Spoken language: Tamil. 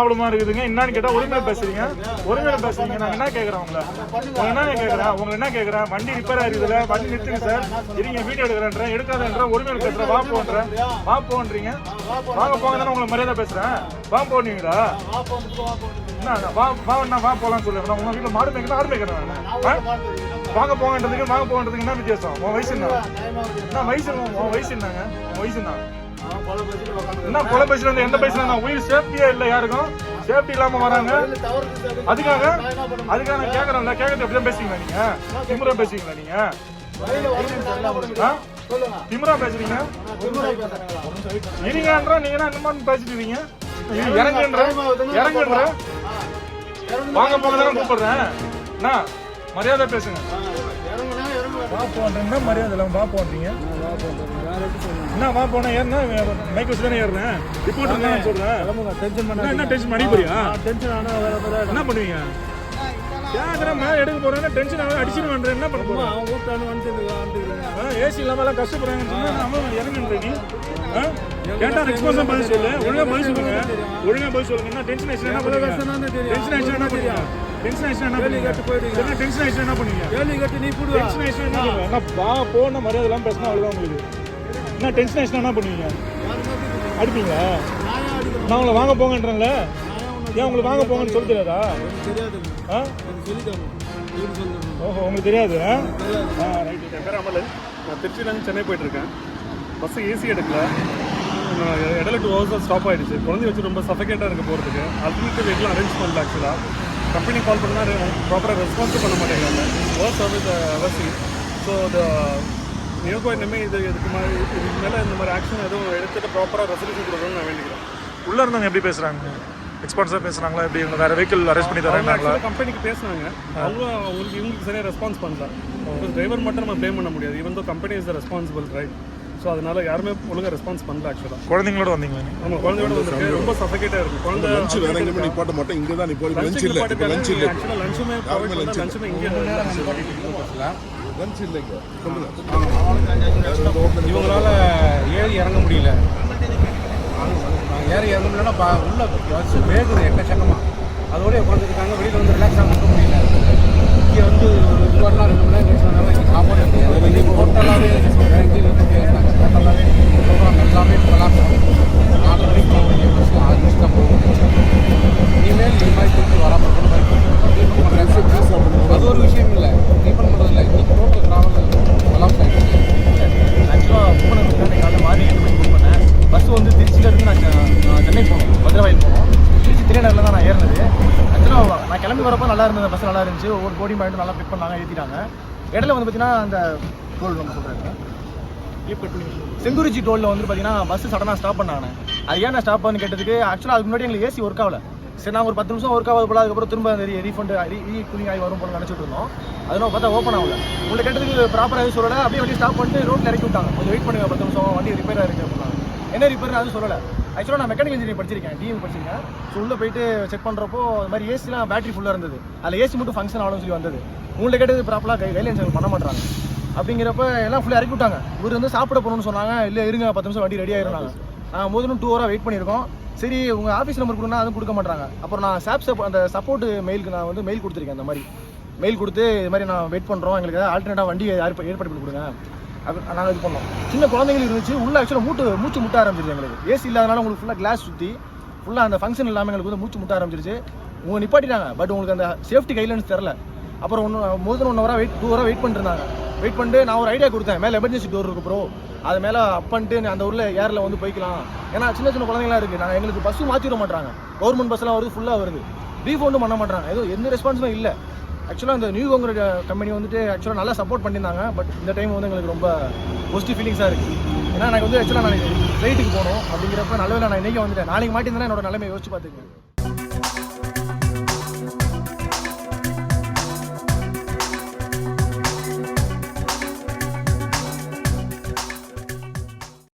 ப்ராப்ளமா இருக்குதுங்க. என்னன்னு கேட்டா உரிமையில பேசுறீங்க. உரிமையில பேசுறீங்க. நான் என்ன கேக்குறேன் உங்களை? உங்க என்ன கேக்குறேன்? உங்களை என்ன கேக்குறேன்? வண்டி ரிப்பேர் ஆயிருதுல வண்டி நிறுத்துங்க சார் இருங்க வீடியோ எடுக்கிறேன் எடுக்காதன்ற உரிமையில பேசுறேன். வா போன்றேன். வா போன்றீங்க. வாங்க போங்க தானே உங்களை மரியாதை பேசுறேன். வா போனீங்களா என்ன வா வா என்ன வா போலாம் சொல்லு. நான் உங்க வீட்டுல மாடு மேய்க்கணும் ஆடு மேய்க்கிறேன் வாங்க போங்கன்றதுக்கு வாங்க போகன்றதுக்கு என்ன வித்தியாசம்? உன் வயசு என்ன? என்ன வயசு உன் வயசு என்னங்க? உன் வயசு என்ன? என்ன கொலை பேசுல எந்த பேசுல நான் உயிர் சேஃப்டியே இல்ல யாருக்கும்? சேஃப்டி இல்லாம வராங்க. அதுக்காக அதுக்காக நான் கேக்குறேன். கேக்குறது எப்படி பேசுவீங்களா நீங்க? திமுறா பேசுவீங்களா நீங்க? திமுறா பேசுறீங்க? இருங்கன்ற நீங்க என்ன மாதிரி பேசிட்டு இருக்கீங்க. இறங்குன்ற இறங்குன்ற. வாங்க போங்க தானே கூப்பிடுறேன். என்ன? மரியாதை பேசுங்க. வா போன்றீங்க மரியாதை இல்லாம வா போன்றீங்க என்ன வா போனா ஏறினா மைக் வச்சு தானே ஏறுறேன்? ரிப்போர்ட் நான் சொல்றேன். என்ன, என்ன டென்ஷன் பண்ணி போறியா? என்ன பண்ணுவீங்க? கேக்குறேன் மேல எடுக்க போறேன்னா டென்ஷன் ஆகுது அடிச்சுட்டு என்ன பண்ண போறேன்? ஏசி இல்லாம எல்லாம் கஷ்டப்படுறாங்கன்னு சொன்னா நம்ம இறங்குன்ற நீ? கேட்டா ரெஸ்பான்ஸா பதில் சொல்லு. ஒழுங்கா பதில் சொல்லுங்க. ஒழுங்கா பதில் சொல்லுங்க. என்ன டென்ஷன் ஆயிடுச்சு என்ன பண்ணுவீங்க? டென்ஷன் ஆயிடுச்சு என்ன பண்ணுவீங்க? டென்ஷன் ஆயிடுச்சு என்ன பண்ணுவீங்க? டென்ஷன் ஆயிடுச்சு என்ன பண்ணுவீங்க டென்ஷன் ஆயிடுச்சு என்ன பண்ணுவீங்க? போன மரியாதை எல்லாம் பேசினா அவ்வளவுதான் உங்களுக்கு. என்ன டென்ஷன் ஆயிடுச்சுன்னா என்ன பண்ணுவீங்க? அடிப்பீங்களா? நான் உங்களை வாங்க போங்கன்றேன்ல. ஏன் உங்களுக்கு வாங்க போங்கன்னு சொல்ல தெரியாதா? ஆ? ஓஹோ உங்களுக்கு தெரியாது ஆ? ஆ ரைட் என் பேர் அமலன். நான் திருச்சியிலேருந்து சென்னை போயிட்டு இருக்கேன் பஸ்ஸு ஏசி எடுக்கல. இடையில டூ ஹவர்ஸ் ஸ்டாப் ஆயிடுச்சு. குழந்தைய வச்சு ரொம்ப சஃபகேட்டாக இருக்க போகிறதுக்கு வெஹிக்கிள் அரேஞ்ச் பண்ணல ஆக்சுவலாக கம்பெனி கால் பண்ணால் ப்ராப்பராக ரெஸ்பான்ஸும் பண்ண மாட்டேங்கிறாங்க. ஒர்க் சர்வீஸ் அவசியம் ஸோ த நியோகோ இனிமேல் இது இதுக்கு மாதிரி இதுக்கு மேலே இந்த மாதிரி ஆக்ஷன் எதுவும் எடுத்துட்டு ப்ராப்பராக ரெசல்யூஷன் கொடுக்கணும்னு நான் வேண்டிக்கிறேன். உள்ள இருந்தவங்க எப்படி பேசுறாங்க? எக்ஸ்பர்ட்ஸா பேசுறாங்களா? எப்படி இவங்க வேற வெஹிக்கிள் அரேஞ்ச் பண்ணி அவங்க தராங்களா கம்பெனிக்கு பேசுனாங்க. அவங்களும் அவங்களுக்கு இவங்களுக்கு சரியாக ரெஸ்பான்ஸ் பண்ணல. டிரைவர் மட்டும் நம்ம ப்ளேம் பண்ண முடியாது. Even though company is responsible right so அதனால யாருமே ஒழுங்காக ரெஸ்பான்ஸ் பண்ணல ஆக்சுவலாக குழந்தைங்களோட வந்தீங்களா நம்ம குழந்தையோட வந்திருக்கு. ரொம்ப சஃபகேட்டாக இருக்கு. குழந்தை லஞ்ச் வேற எங்கேயுமே நிப்பாட்ட மாட்டோம். இங்கே தான் நிப்பாடி லஞ்ச் இல்லை இப்போ லஞ்ச் இல்லை. ஆக்சுவலாக லஞ்சுமே லஞ்சுமே இங்கே. லஞ்ச் இல்லைங்க இவங்களால ஏறி இறங்க முடியல. ஏறி இறங்க முடியலன்னா உள்ள பஸ் வேகுது எக்கச்சக்கமாக அதோடய உட்காந்துருக்காங்க வெளியில் வந்து ரிலாக்ஸாக இருக்க முடியல. இங்கே வந்து ஒரு வரலாம் ரெண்டு மணி நேரம் கழிச்சு வந்தாலும் சாப்பாடு கிடையாது இங்கே டோட்டலாகவே பேசினாங்க டோட்டலாகவே ப்ரோக்ராம் எல்லாமே கொலாப்ஸ் நாலு மணிக்கு போக வேண்டிய பஸ் ஆறு மணிக்கு தான் போகும் இனிமேல் இது மாதிரி திருப்பி வராமல் இருக்கணும் பண்ணுறாங்க அது ஒரு விஷயம் இல்லை ரீஃபண்ட் பண்ணுறது இல்லை இன்னைக்கு டோட்டல் ட்ராவல் கொலாப்ஸ் ஆகிடுச்சு ஆக்சுவலாக புக் பண்ணதுக்கு அன்றைக்கி காலையில் மாறி எட்டு மணிக்கு புக் பண்ணேன் பஸ் வந்து திருச்சியிலேருந்து நான் செ- நான் சென்னை திருச்சி திரைநகரில் தான் நான் ஏறினது. ஆக்சுவலாக நான் கிளம்பி வரப்போ நல்லா இருந்தது. பஸ் நல்லா இருந்துச்சு. ஒவ்வொரு போடி பாயிண்ட் நல்லா பிக் பண்ணாங்க ஏற்றிட்டாங்க இடையில வந்து பார்த்தீங்கன்னா அந்த டோல் நம்ம சொல்கிறாங்க செங்குறிச்சி டோலில் வந்து பார்த்தீங்கன்னா பஸ் சடனாக ஸ்டாப் பண்ணாங்க. அது ஏன் ஸ்டாப் பண்ணு கேட்டதுக்கு ஆக்சுவலாக அதுக்கு முன்னாடி எங்களுக்கு ஏசி ஒர்க் ஆகல. சரி நாங்கள் ஒரு பத்து நிமிஷம் ஒர்க் ஆகாது போல அதுக்கப்புறம் திரும்ப அந்த ரீஃபண்ட் கூலிங் ஆகி வரும் போல நினச்சிட்டு இருந்தோம். அதனால பார்த்தா ஓப்பன் ஆகல. உங்களை கேட்டதுக்கு ப்ராப்பராக எதுவும் சொல்லலை. அப்படியே வண்டி ஸ்டாப் பண்ணிட்டு ரோட்டில் இறக்கி விட்டாங்க. கொஞ்சம் வெயிட் பண்ணுங்க பத்து நிமிஷம் வண்டி ரிப்பேராக இருக்குது அப்படின்னாங்க. என்ன ரிப்பேர் அது சொல்லலை. ஆக்சுவலாக நான் மெக்கானிக் இன்ஜினியர் படிச்சிருக்கேன் டிஎம் படிச்சிருக்கேன். ஸோ உள்ளே போயிட்டு செக் பண்ணுறப்போ இது மாதிரி ஏசிலாம் பேட்டரி ஃபுல்லாக இருந்தது. அதில் ஏசி மட்டும் ஃபங்க்ஷன் ஆகணும்னு சொல்லி வந்தது. உங்களை கேட்டது ப்ராப்பராக கை கைட்லைன்ஸ் பண்ண மாட்டாங்க அப்படிங்கிறப்ப எல்லாம் ஃபுல்லாக இறக்கி விட்டாங்க. இவர் வந்து சாப்பிட போகணும்னு சொன்னாங்க இல்லை இருங்க பத்து நிமிஷம் வண்டி ரெடி ஆயிருந்தாங்க நான் முதலும் டூ ஹவராக வெயிட் பண்ணியிருக்கோம். சரி உங்கள் ஆஃபீஸ் நம்பர் கொடுங்கன்னா அதுவும் கொடுக்க மாட்டாங்க அப்புறம் நான் சாப் சப் அந்த சப்போர்ட் மெயிலுக்கு நான் வந்து மெயில் கொடுத்துருக்கேன் அந்த மாதிரி. மெயில் கொடுத்து இது மாதிரி நான் வெயிட் பண்ணுறோம் எங்களுக்கு ஏதாவது ஆல்டர்னேட்டாக வண்டி ஏற்ப- ஏற்பாடு பண்ணி கொடுங்க. அது நாங்கள் இது பண்ணோம். சின்ன குழந்தைகள் இருந்துச்சு. உள்ள ஆக்சுவலாக மூட்டு மூச்சு முட்ட ஆரம்பிச்சிருச்சு எங்களுக்கு. ஏசி இல்லாதனால உங்களுக்கு ஃபுல்லாக கிளாஸ் சுற்றி ஃபுல்லாக அந்த ஃபங்க்ஷன் இல்லாமல் எங்களுக்கு வந்து மூச்சு முட்ட ஆரம்பிச்சிருச்சு. உங்க நிப்பாட்டிட்டாங்க. பட் உங்களுக்கு அந்த சேஃப்டி கைட்லைன்ஸ் தெரில அப்புறம் ஒன்று முதல் ஒன்று வர வெயிட் டூ ஹவராக வெயிட் பண்ணிருந்தாங்க. வெயிட் பண்ணிட்டு நான் ஒரு ஐடியா கொடுத்தேன். மேலே எமர்ஜென்சி டோர் இருக்கு ப்ரோ அது மேலே அப் பண்ணிட்டு அந்த ஊரில் ஏரில் வந்து போய்க்கலாம். ஏன்னா சின்ன சின்ன குழந்தைங்களாம் இருக்குது நாங்கள் எங்களுக்கு பஸ்ஸும் மாற்றி விட மாட்டாங்க கவர்மெண்ட் பஸ்லாம் வருது ஃபுல்லாக வருது. ரீஃபண்டும் பண்ண மாட்டாங்க எதுவும் எந்த ரெஸ்பான்ஸுமே இல்லை. ஆக்சுவலாக uh, இந்த நியூ கோங்கிற கம்பெனி வந்துட்டு ஆக்சுவலாக நல்லா சப்போர்ட் பண்ணியிருந்தாங்க பட் இந்த டைம் வந்து எங்களுக்கு ரொம்ப பாசிட்டிவ் ஃபீலிங்ஸாக இருக்குது ஏன்னா எனக்கு வந்து ஆக்சுவலாக நான் ஃப்ளைட்டுக்கு போகணும் அப்படிங்கிறப்ப நல்ல நான் இன்றைக்கி வந்துட்டேன். நாளைக்கு மாட்டியிருந்தேன்னா என்னோட நிலைமை யோசிச்சு பார்த்துக்கேன்